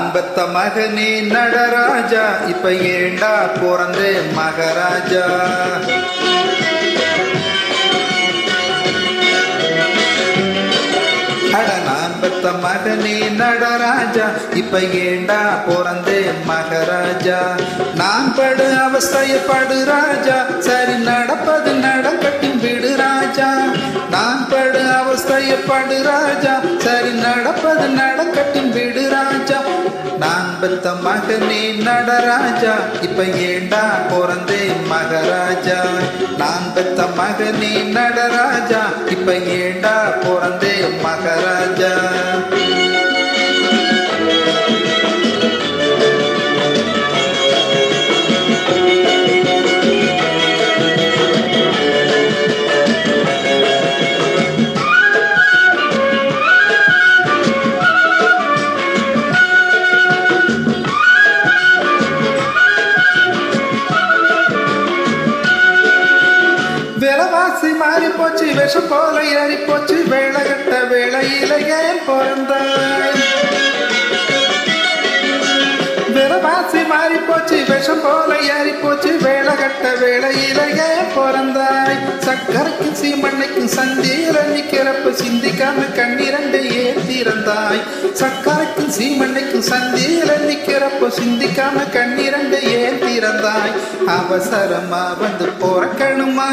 நான் பெத்த மகனே நடராஜா. இப்ப ஏண்டா பிறந்தே மகராஜா? பெத்த மகனே நடராஜா. இப்ப ஏண்டா பிறந்தே மகராஜா? நான் படு அவஸ்தைய படு ராஜா. சரி நடப்பது நடக்கட்டும் விடு ராஜா. நான் படு அவஸ்தைய படு ராஜா. அன்பத்த மகனே நடராஜா. இப்ப ஏண்டா பிறந்தே மகராஜா? நான் பெத்த மகனே நடராஜா. இப்ப ஏண்டா பிறந்தே மகராஜா? விஷம் போல ஏறி போச்சு வேலை கட்ட வேளையில ஏன் பிறந்தாய் விலவாசி மாறி போச்சு விஷம் போல ஏறி போச்சு வேலை கட்ட வேளையில ஏன் பிறந்தாய் சக்கரைக்கும் சீமண்ணைக்கும் சந்தியில நிக்கிறப்ப சிந்திக்காம கண்ணிரண்டு ஏத்திருந்தாய் சக்கரைக்கும் சீமண்ணைக்கும் சந்தியில நிக்கிறப்ப சிந்திக்காம கண்ணிரண்டு ஏன் திறந்தாய் அவசரமா வந்து பிறக்கணுமா?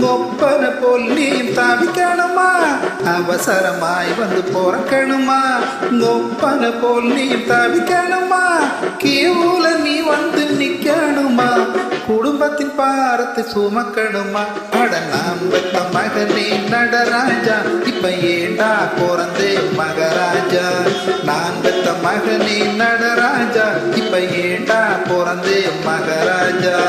ஒப்பனை போல் நீ தவிக்கணுமா அவசரமாய் வந்து பிறக்கணுமா? ஒப்பனை போல் நீ தவிக்கணுமா கீழூல நீ வந்து நிக்கணுமா? குடும்பத்தின் பாரத்தை சுமக்கணுமா? அட நாம் பெத்த மகனே நடராஜா. இப்ப ஏண்டா பிறந்தே மகராஜா? நான் பெத்த மகனே நடராஜா. இப்ப பிறந்து மகாராஜா.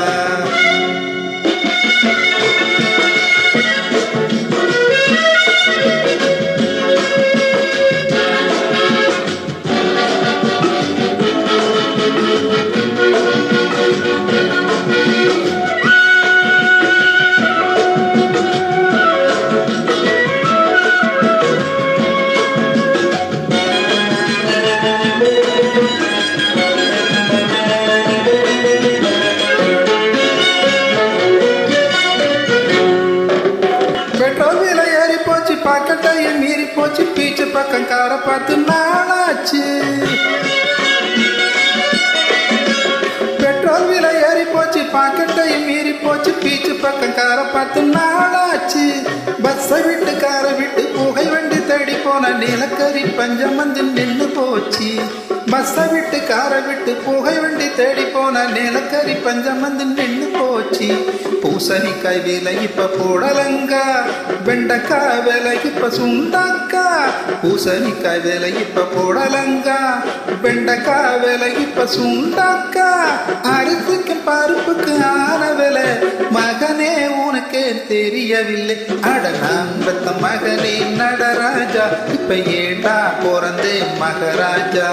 போச்சு பாக்கெட்டையும் மீறி போச்சு. பீச்சு பக்கம் கார பார்த்து நாளாச்சு. பெட்ரோல் விலை ஏறி போச்சு. பாக்கெட்டையும் மீறி போச்சு. பீச்சு பக்கம் கார பார்த்து நாளாச்சு. பஸ்ஸை விட்டு காரை விட்டு போன நிலக்கரி பஞ்சம் வந்து நின்று போச்சு பஸ்ஸை விட்டு காரை விட்டு புகை வண்டி தேடி போன நிலக்கரி பஞ்சம் வந்து நின்று போச்சு. பூசணிக்காய் விலை இப்ப போடலங்கா வெண்டைக்காய் விலை இப்ப சுண்டக்கா. பூசணிக்காய் விலை இப்ப போடலங்கா வெண்டைக்காய் விலை இப்ப சுண்டக்கா. அரிசிக்கு பருப்புக்கு ஆன விலை மகனே உனக்கே தெரியவில்லை. அட நான் மகனே நடராஜா இப்ப ஏண்டா பிறந்தே மகராஜா?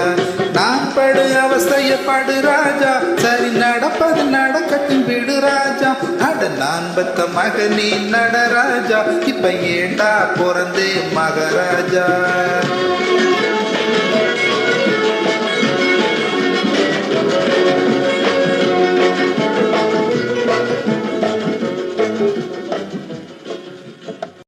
நான் படு அவசையப்படு ராஜா சரி நடப்பது நடக்கட்டும் விடு ராஜா. அட நான் பத்த மகனே நடராஜா இப்ப ஏண்டா பிறந்தே மகராஜா?